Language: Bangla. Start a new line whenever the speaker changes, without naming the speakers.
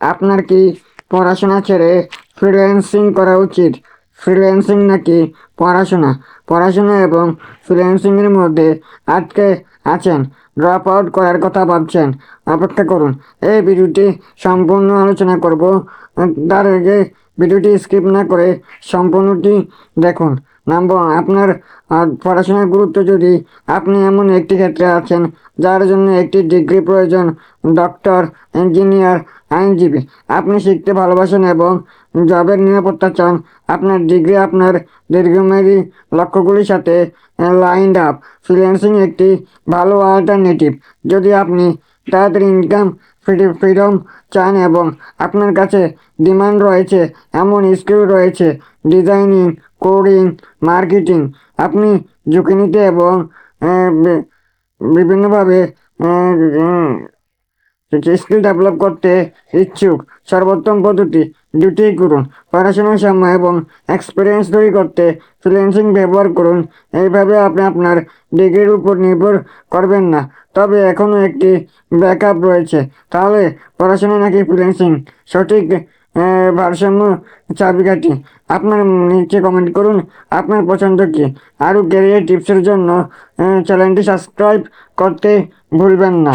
আপনার কি পড়াশোনা ছেড়ে ফ্রিল্যান্সিং করা উচিত? ফ্রিল্যান্সিং নাকি পড়াশোনা? পড়াশোনা এবং ফ্রিল্যান্সিংয়ের মধ্যে আটকে আছেন। ড্রপ আউট করার কথা ভাবছেন। অপেক্ষা করুন। এই ভিডিওটি সম্পূর্ণ আলোচনা করব। তার আগে ভিডিওটি স্কিপ না করে সম্পূর্ণটি দেখুন। নাম্বার আপনার পড়াশোনার গুরুত্ব যদি আপনি এমন একটি ক্ষেত্রে আছেন, যার জন্য একটি ডিগ্রি প্রয়োজন, ডক্টর, ইঞ্জিনিয়ার, আইনজীবী, আপনি শিখতে ভালোবাসেন এবং জবের নিরাপত্তা চান, আপনার ডিগ্রি আপনার দীর্ঘমেয়াদী লক্ষ্যগুলির সাথে লাইন্ড আপ ফ্রিল্যান্সিং একটি ভালো অল্টারনেটিভ যদি আপনি তাড়াতাড়ি ইনকাম ফ্রিডম চান এবং আপনার কাছে ডিমান্ড রয়েছে, এমন স্কিল রয়েছে, ডিজাইনিং, কোডিং, মার্কেটিং। আপনি ঝুঁকি নিতে এবং বিভিন্নভাবে স্কিল ডেভেলপ করতে ইচ্ছুক, সর্বোত্তম পদ্ধতি দুটিই করুন। পড়াশোনার সময় এবং এক্সপিরিয়েন্স তৈরি করতে ফ্রিল্যান্সিং ব্যবহার করুন। এইভাবে আপনি আপনার ডিগ্রির উপর নির্ভর করবেন না। তবে এখনও একটি ব্যাকআপ রয়েছে। তাহলে পড়াশোনা নাকি ফ্রিল্যান্সিং সঠিক ভারসাম্য চাবিকাঠি। আপনার নিচে কমেন্ট করুন, আপনার পছন্দ কী? আরও ক্যারিয়ার টিপসের জন্য চ্যানেলটি সাবস্ক্রাইব করতে ভুলবেন না।